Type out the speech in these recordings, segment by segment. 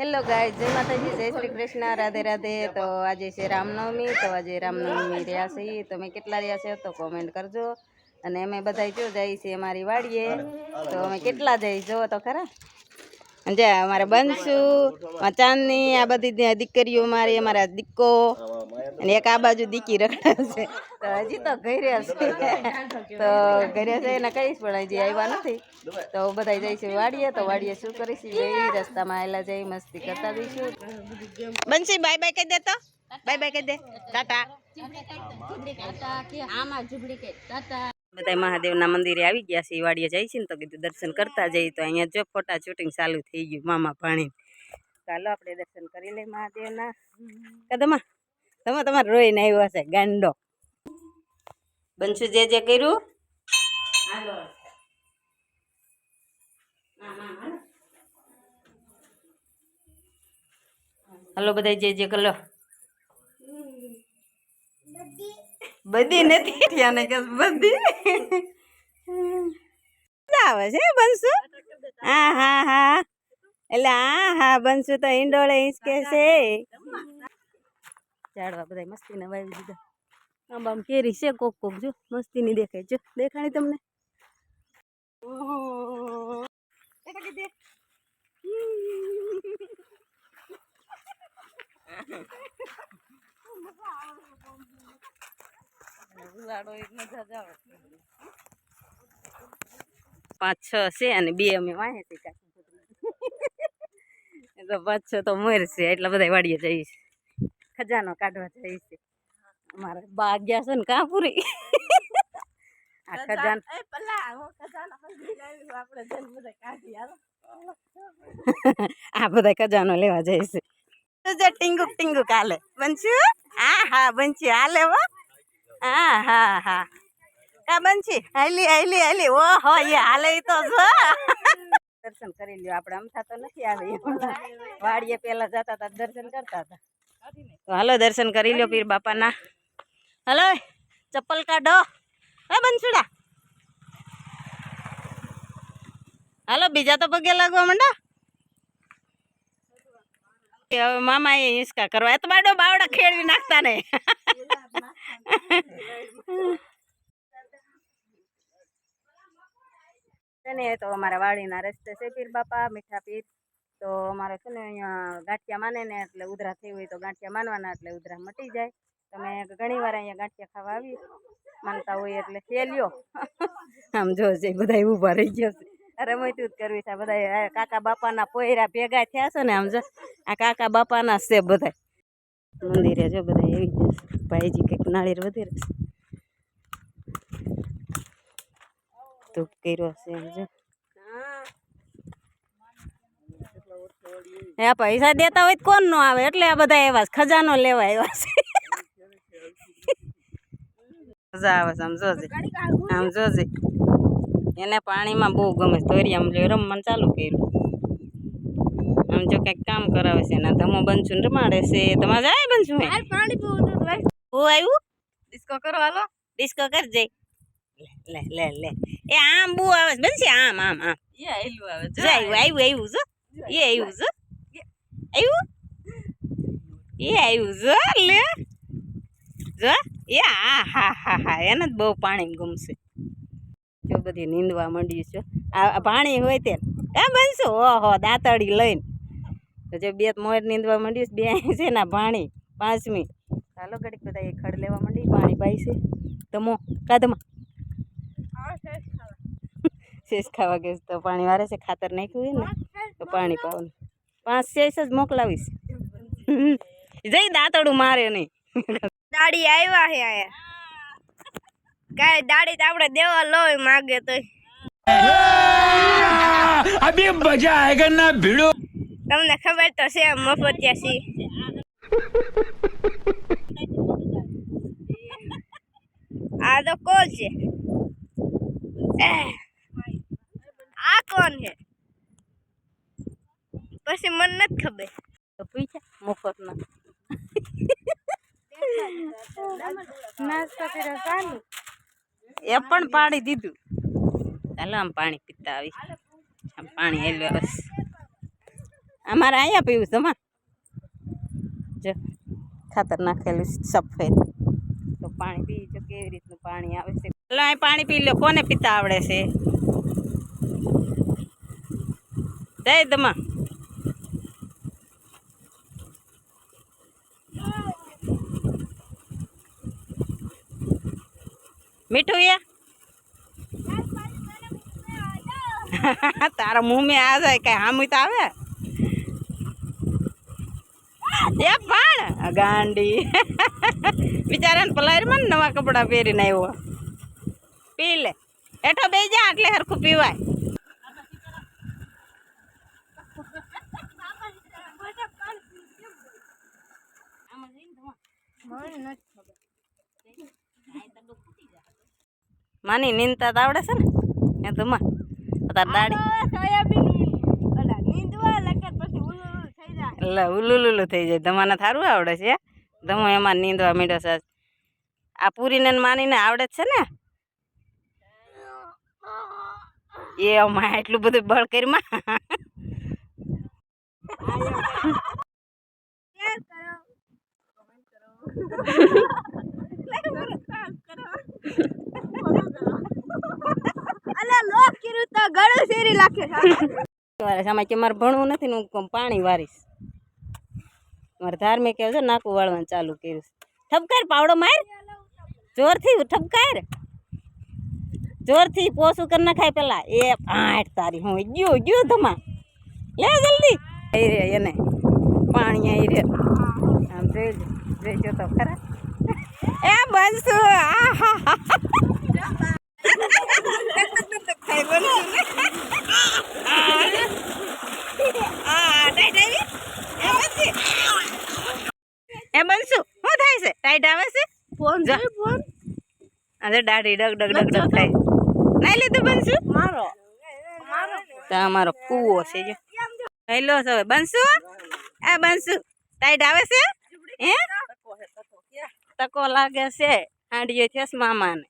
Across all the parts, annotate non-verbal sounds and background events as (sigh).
Hello ગાય જય માતાજી, જય શ્રી કૃષ્ણ, રાધે રાધે. તો આજે છે રામનવમી, તો આજે રામનવમી રહ્યા છીએ. તમે કેટલા રહ્યા છે તો કોમેન્ટ કરજો. અને અમે બધા જો જઈએ છીએ અમારી વાડીએ. તો અમે કેટલા જઈ જો તો ખરા? જે અમારે બનશુ ચાંદની આ બધી દીકરીઓ મારી, અમારા દીકો, અને એક આ બાજુ દીકી રખડાશે. હજી તો ઘરે છે. તો ઘરે છે એને કહીશ પણ હજી આવ્યા નથી. તો બધા જઈશું વાડીએ, તો વાડીએ શું કરીશું? એ રસ્તામાં આવેલા જઈ મસ્તી કરતા દઈશું બંસી બાય બાય કહી દે તો. બાય બાય કહી દે. ટાટા. બધા મહાદેવના મંદિરે આવી ગયા છે વાડીએ જાય છે ને તો કીધું દર્શન કરતા જઈએ તો અહીંયા જો ફોટા શૂટિંગ ચાલુ થઈ ગયું મામા ભાણી ચાલો આપણે દર્શન કરી લઈએ મહાદેવના. કદમા તમે તમારે રોઈને આવ્યો હશે ગાંડો. બંસુ જે જે કર્યું? હાલો. હલો. બધા જે જે કલો બધી નથી ત્યાંને કે બધી? આવે છે બનશુ? હા હા હા. એટલે હા હા, બનશુ તો ઈંડોળે કે છે. ઝાડવા બધા મસ્તીને વાવી દીધા. આમ આમ કેરી છે, કોક કોક, જો મસ્તીની દેખાય. જો, દેખાણી તમને? ઓહો. પાંચ છ છે અને બે અમે વાંચી તો પાંચ છ તો મરશે એટલા બધા વાડીએ જઈશ ખજાનો કાઢવા જઈશ અમારે બા ગયા છે ને કાં પૂરી આ ખજાન આ બધા ખજાનો લેવા જઈશ છે તો જે ટીંગુ ટીંગુ બનશું હા? હા બનશું. હાલે હો. હા હા હા. કા બનશી હાલી હાલી હાલી. ઓહો એ હાલે તો જો. દર્શન કરી લ્યો આપણે અમથા તો નથી આવે. વાડીએ પેલા જતા હતા દર્શન કરતા હતા હાલો, દર્શન કરી લ્યો પીર બાપાના. હલો, ચપ્પલ કાઢો. હે બંસુડા હાલો, બીજા તો પગે લાગવા માંડા. હવે મામા એ હિંચકા કરવા. એ તો બાડો બાવડા ખેડવી નાખતા ને છે ને તો અમારા વાડીના રસ્તે છે પીર બાપા, મીઠા પીર. તો અમારે છે ને અહીંયા ગાંઠિયા માને ને એટલે ઉધરા થઈ હોય તો ગાંઠિયા માનવાના એટલે ઉધરા મટી જાય. તમે ઘણી વાર અહીંયા ગાંઠિયા ખાવા આવી માનતા હોય એટલે ખેલ્યો આમ જો છે બધા ઊભા રહી ગયા છે. અરે મોટું જ કરવી છે બધા કાકા બાપાના પોયરા ભેગા થયા છે ને આમ જો. આ કાકા બાપાના છે બધા મંદિરે જો બધા એવી ગયા ભાઈજી કંઈક નાળીર વધી છે. ધૂપ કર્યો છે જો. હે પૈસા દેતા હોય તો કોણ નો આવે? એટલે આ બધા એવા ખજાનો લેવા આવ્યા છે. મજા આવે છે આમ જોજે આમ જોજે એને પાણીમાં બહુ ગમે તોરી આમ રમવાનું ચાલુ કર્યું. આમ જો કંઈક કામ કરાવે છે એના ધમો બનશું ને રમાડે છે. તમારે જાય બનશું પાણી પીવું ભાઈ. હું આવ્યું? ડિસ્કો કરો હાલો. ડિસ્કો કરજે. લે લે લે એ આમ બહુ આવે છે. બનશે આમ આમ આમ. એ આવ્યું આવે જો આવ્યું આવ્યું આવ્યું જો. એ આવ્યું જો. આવ્યું? એ આવ્યું જો લે. જો એ હા હા હા હા. એને જ બહુ પાણી ગમશે. જો બધી નીંદવા માંડ્યું છે. આ પાણી હોય તે એ બનશે. ઓહો દાંતડી લઈને. જો બે મોર નીંદવા માંડ્યું છે. બે છે ને પાણી પાંચમી. ચાલો ઘડીક બધા એ ખડ લેવા માંડી. પાણી પાય છે. તમો કાદમાં શેષ ખાવા ગઈશ તો પાણી વારે છે ખાતર નાખ્યું ને તો પાણી પાવાનું પાંચ શેષ જ મોકલાવીશ. (laughs) જઈ દાંતડું મારે નહીં. (laughs) દાડી આવ્યા હે આયા. કાય દાડી તો આપણે દેવા લોય માગે તો અભી મજા આયગા ના ભીડો? તમને ખબર તો છે મફતિયા સી આ તો કોલ છે. કોણ છે પછી મને નથી ખબર. તો પૂછ્યા મફતમાં નાસ્તો કર્યો ચાલુ એ પણ પાડી દીધું. ચાલો આમ પાણી પીતા આવી આમ પાણી હેલ્યો બસ. અમારે અહીંયા પીવું છે જો ખાતર નાખેલું સફેદ. તો પાણી પી જો કેવી રીતનું પાણી આવે છે. ચાલો અહીં પાણી પી લો કોને પીતા આવડે છે? જય દમા મીઠું યા (laughs) તારા મુંહ મેં આ જાય, કઈ હામું તો આવે? એ પણ, ગાંડી. (laughs) બિચારાને પલાયરમાં નવા કપડાં પહેરીને આવ્યો. પી લે. એઠો બે જા એટલે હરખું પીવાય. માની નીંદતા તો આવડે છે ને? એ તો માં તાર દાડી એટલે ઉલુલુલુ થઈ જાય. તમાને થારું આવડે છે? તમે એમાં નીંદવા મીડો છે. આ પૂરીને માનીને આવડે જ છે ને? એ અમારે એટલું બધું બળ કરીમાં (laughs) (laughs) મારે સામે કે મારે ભણવું નથી ને હું પાણી વારીશ. મારે ધાર્મિક કેવું છે નાકું વાળવાનું ચાલુ કર્યું ઠપકાર પાવડો માર. જોરથી ઠપકાર. જોરથી પોસું કરી નખાય પેલા. એ આઠ તારી હું ગયો ગયો તમા લે જલ્દી. એ રે એને. પાણી આવી રે. આમ જોઈજો જોઈજો તો ખરા. એ બનશુ. આહા એ બનશુ? શું થાય છે? ટાઈટ આવે છે? Phone phone. આજે દાઢી ડગ ડગ ડગ ડગ થાય. નહીં લીધું બનશુ? મારો. કૂવો છે જો. હેલો છે બનશુ? એ બનશુ. ટાઈટ આવે છે? હે? તકો લાગે છે. હાંડીએ છે મામાને.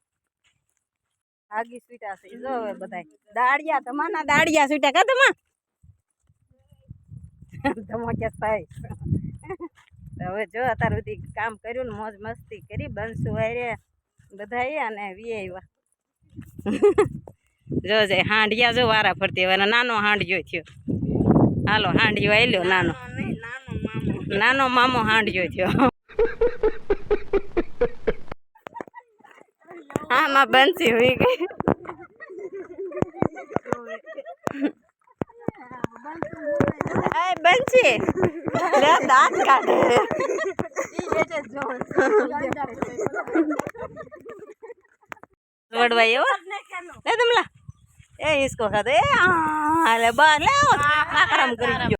આગી સ્વીટા છે. જો હવે બધાય. દાડિયા તમાના દાડિયા સ્વીટા કા તમા? તમા કે થાય હવે જો અત્યાર સુધી કામ કર્યું ને મોજ મસ્તી કરી બનશું વાયરે બધા અને વી આવ્યા જો જે હાંડિયા જો વારા ફરતી હવે નાનો હાંડિયો થયો. હાલો હાંડિયો આવ્યો નાનો. નાનો મામો હાંડિયો થયો. હા માં બંસી હોઈ ગઈ એ બંસી લે દાંત કાઢે વડવાઈ એવો